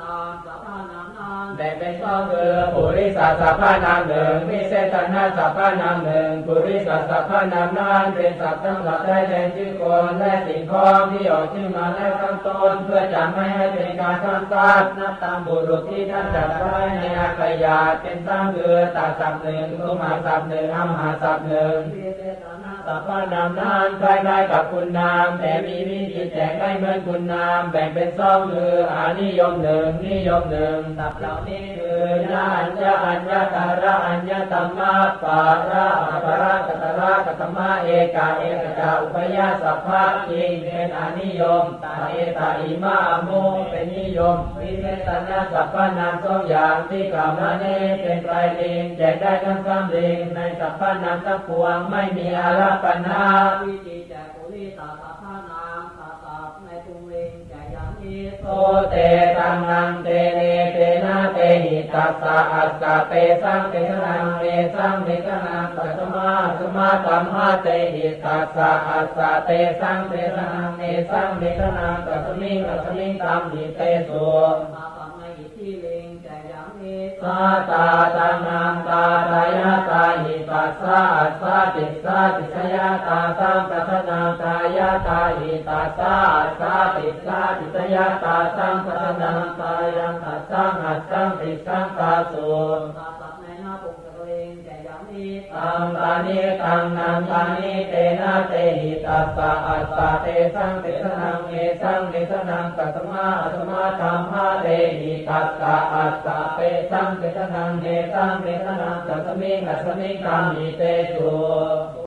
นามสัพพานามนั้น แบ่งเป็นสอคือปุริสัสสัพพานามหนึ่งวิเศษณะสัพพานามหนึ่งปุริสัสสัพพานามนั้นเป็นสัพทั้งหลายได้แทนชื่อคนและสิ่งของที่ออกชื่อมาและตั้งต้นเพื่อจะไม่ให้เป็นการทำซัดนับตามบุรุษที่ท่านจัดไว้ในอาขยาตเป็นตั้งคือตาสับหนึ่งตุมาสับหนึ่งอัมหาสับหนึ่งวิเศษณะสัพพนามนั้นคล้ายๆกับคุณนาม แต่มีวิธีแจกไม่เหมือนคุณนาม แบ่งเป็นสองคืออานิยมหนึ่งนิยมหนึ่งสัพเหล่านี้คือญาอัญญาอัญญาตาระอัญญาตมะปาระอัประกัตระกัตมะเอกาเอกาอุปยาสัพพะอิงเป็นอานิยมตาเอตาอิมาโมเป็นนิยมวิเศษณะสัพพนามสองอย่างที่กล่าวมานี้เป็นไตรลิงแจกได้ทั้งสามลิงในสัพพนามทั้งปวงไม่มีอารัปปัญหาวิจิแจกปุริตาสัพพานามสัพสัพในตุงลิงแจกอย่างนี้โตเตตังนังเต ตัสสะอัสสะเตสังเตสนังเมสังเมสนังปัตมาสมาตัมหะเตหิตัสสะอัสสะเตสังเตสนังเมสังเมสนังปัตมิงปัตมิงตัมหิเตสุสัพสัพในอิทธิลิงจย่างนี้สาตาตังนังตาตายาตาหิปัสสะอัสสะติสสะติสยาตาสัมปทนังตา ยาตาหิตัสสะอัสสะติสสะติสยาตาสัมปทนังตายังตัสสังอัสสังติสังตาสุสัพสัพในาปุกตะลิงแจกอย่างนี้ตังตานิตังนังตานิเตนะเตหิตัสสะอัสสะเตสังเตสนังเมสังเมสนังตัสมาอัสมาธัมมะเตหิตัสสะอัสสะเตสังเตสนังเมสังเมสนังตัสมิงอัสมิงตัมหิเตสุ